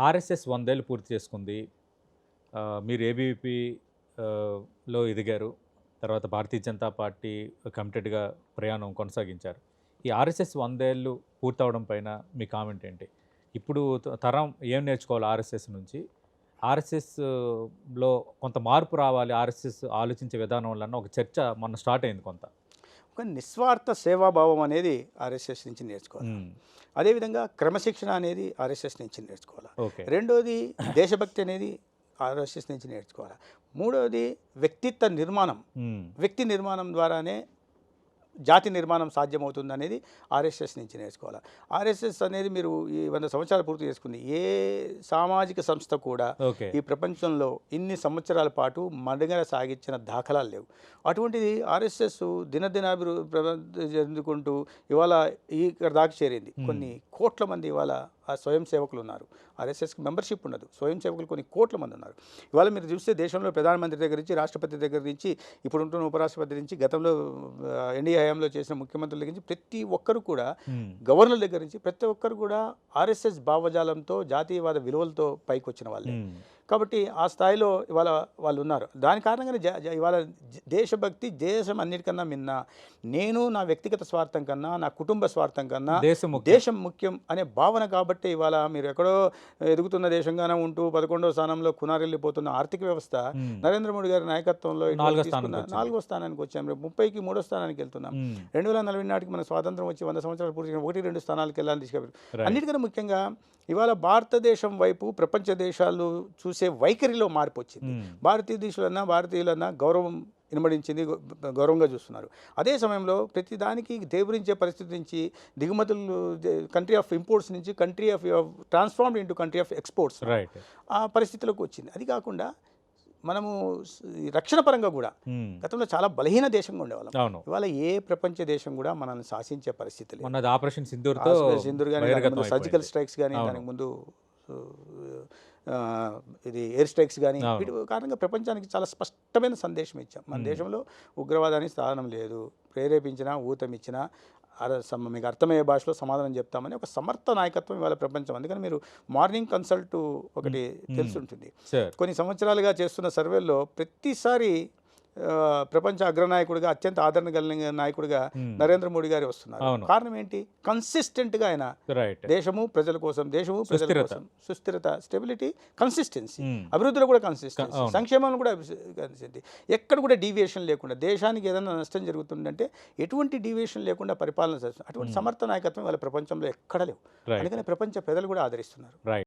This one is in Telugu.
ఆర్ఎస్ఎస్ వందేళ్ళు పూర్తి చేసుకుంది. మీరు ఏబీవీపీ లో ఎదిగారు. తర్వాత భారతీయ జనతా పార్టీ కమిటెడ్గా ప్రయాణం కొనసాగించారు. ఈ ఆర్ఎస్ఎస్ వందేళ్ళు పూర్తవడం పైన మీ కామెంట్ ఏంటి? ఇప్పుడు త- తరం ఏం నేర్చుకోవాలి ఆర్ఎస్ఎస్ నుంచి? ఆర్ఎస్ఎస్లో కొంత మార్పు రావాలి ఆర్ఎస్ఎస్ ఆలోచించే విధానంలో అన్న ఒక చర్చ మొన్న స్టార్ట్ అయింది కొంత. ఒక నిస్వార్థ సేవాభావం అనేది ఆర్ఎస్ఎస్ నుంచి నేర్చుకోవాలి. అదేవిధంగా క్రమశిక్షణ అనేది ఆర్ఎస్ఎస్ నుంచి నేర్చుకోవాలి. రెండోది దేశభక్తి అనేది ఆర్ఎస్ఎస్ నుంచి నేర్చుకోవాలి. మూడవది వ్యక్తిత్వ నిర్మాణం. వ్యక్తి నిర్మాణం ద్వారానే జాతి నిర్మాణం సాధ్యమవుతుంది అనేది ఆర్ఎస్ఎస్ నుంచి నేర్చుకోవాలి. ఆర్ఎస్ఎస్ అనేది మీరు ఈ వంద సంవత్సరాలు పూర్తి చేసుకుంది. ఏ సామాజిక సంస్థ కూడా ఈ ప్రపంచంలో ఇన్ని సంవత్సరాల పాటు మడగర సాగించిన దాఖలాలు లేవు. అటువంటిది ఆర్ఎస్ఎస్ దినదినాభివృద్ధి చెందుకుంటూ ఇవాళ ఈ దాకా చేరింది. కొన్ని కోట్ల మంది ఇవాళ ఆ స్వయం సేవకులు ఉన్నారు ఆర్ఎస్ఎస్కి మెంబర్షిప్ ఉండదు స్వయం సేవకులు కొన్ని కోట్ల మంది ఉన్నారు ఇవాళ మీరు చూస్తే దేశంలో ప్రధానమంత్రి దగ్గర నుంచి రాష్ట్రపతి దగ్గర నుంచి ఇప్పుడు ఉంటున్న ఉపరాష్ట్రపతి నుంచి గతంలో ఎన్డీఏ హయాంలో చేసిన ముఖ్యమంత్రుల దగ్గర నుంచి ప్రతి ఒక్కరు కూడా. గవర్నర్ దగ్గర నుంచి ప్రతి ఒక్కరు కూడా ఆర్ఎస్ఎస్ భావజాలంతో జాతీయవాద విలువలతో పైకి వచ్చిన వాళ్ళే. కాబట్టి ఆ స్థాయిలో ఇవాళ వాళ్ళు ఉన్నారు దాని కారణంగానే ఇవాళ దేశభక్తి దేశం అన్నిటికన్నా మిన్న నేను నా వ్యక్తిగత స్వార్థం కన్నా నా కుటుంబ స్వార్థం కన్నా దేశం ముఖ్యం. దేశం ముఖ్యం అనే భావన కాబట్టి ఇవాళ మీరు ఎక్కడో ఎదుగుతున్న దేశంగానే ఉంటూ పదకొండవ స్థానంలో కునారెళ్ళిపోతున్న ఆర్థిక వ్యవస్థ. నరేంద్ర మోడీ గారి నాయకత్వంలో నాలుగో స్థానానికి వచ్చాం రేపు ముప్పైకి మూడో స్థానానికి వెళ్తున్నాం. రెండు వేల నలభై నాటికి మన స్వాతంత్రం వచ్చి వంద సంవత్సరాలు పూర్తి ఒకటి రెండు స్థానాలకు వెళ్ళాలని తీసుకెళ్ళారు. అన్నిటికన్నా ముఖ్యంగా ఇవాళ భారతదేశం వైపు ప్రపంచ దేశాలు చూసే వైఖరిలో మార్పు వచ్చింది. భారతీయ దేశాలన్నా భారతీయులన్నా గౌరవం ఇనబడించింది గౌ- గౌరవంగా చూస్తున్నారు అదే సమయంలో ప్రతి దానికి దేవరించే పరిస్థితి నుంచి దిగుమతులు కంట్రీ ఆఫ్ ఇంపోర్ట్స్ నుంచి country of transformed into country of exports right ఆ పరిస్థితిలోకి వచ్చింది అది కాకుండా మనము రక్షణ పరంగా కూడా. గతంలో చాలా బలహీన దేశంగా ఉండేవాళ్ళం ఇవాళ ఏ ప్రపంచ దేశం కూడా మనల్ని శాసించే పరిస్థితి లేదు ఆపరేషన్ సింధూర్ కానీ సర్జికల్. స్ట్రైక్స్ కానీ. దానికి ముందు ఇది ఎయిర్ స్ట్రైక్స్ కానీ. వీటి కారణంగా ప్రపంచానికి చాలా స్పష్టమైన సందేశం ఇచ్చాం. మన దేశంలో ఉగ్రవాదానికి స్థానం లేదు. ప్రేరేపించినా ఊతమిచ్చినా మీకు అర్థమయ్యే భాషలో సమాధానం చెప్తామని ఒక సమర్థ నాయకత్వం ఇవాళ ప్రపంచం. అందుకని మీరు మార్నింగ్ కన్సల్ట్ ఒకటి తెలుసుంటుంది కొన్ని సంవత్సరాలుగా చేస్తున్న సర్వేల్లో ప్రతిసారి ప్రపంచ అగ్రనాయకుడిగా అత్యంత ఆదరణ కలిగిన నాయకుడిగా Hmm. నరేంద్ర మోడీ గారు వస్తున్నారు. కారణం ఏంటి కన్సిస్టెంట్గా ఆయన దేశము ప్రజల కోసం దేశము ప్రజల. కోసం సుస్థిరత స్టెబిలిటీ కన్సిస్టెన్సీ Hmm. అభివృద్ధిలో కూడా కన్సిస్టెన్సీ. సంక్షేమంలో కూడా కన్సిస్టెన్సీ ఎక్కడ కూడా డీవియేషన్ లేకుండా దేశానికి ఏదైనా నష్టం జరుగుతుందంటే ఎటువంటి డీవియేషన్ లేకుండా పరిపాలన చేస్తుంది అటువంటి సమర్థ నాయకత్వం వాళ్ళ ప్రపంచంలో ఎక్కడ లేవు. అందుకని ప్రపంచ ప్రజలు కూడా ఆదరిస్తున్నారు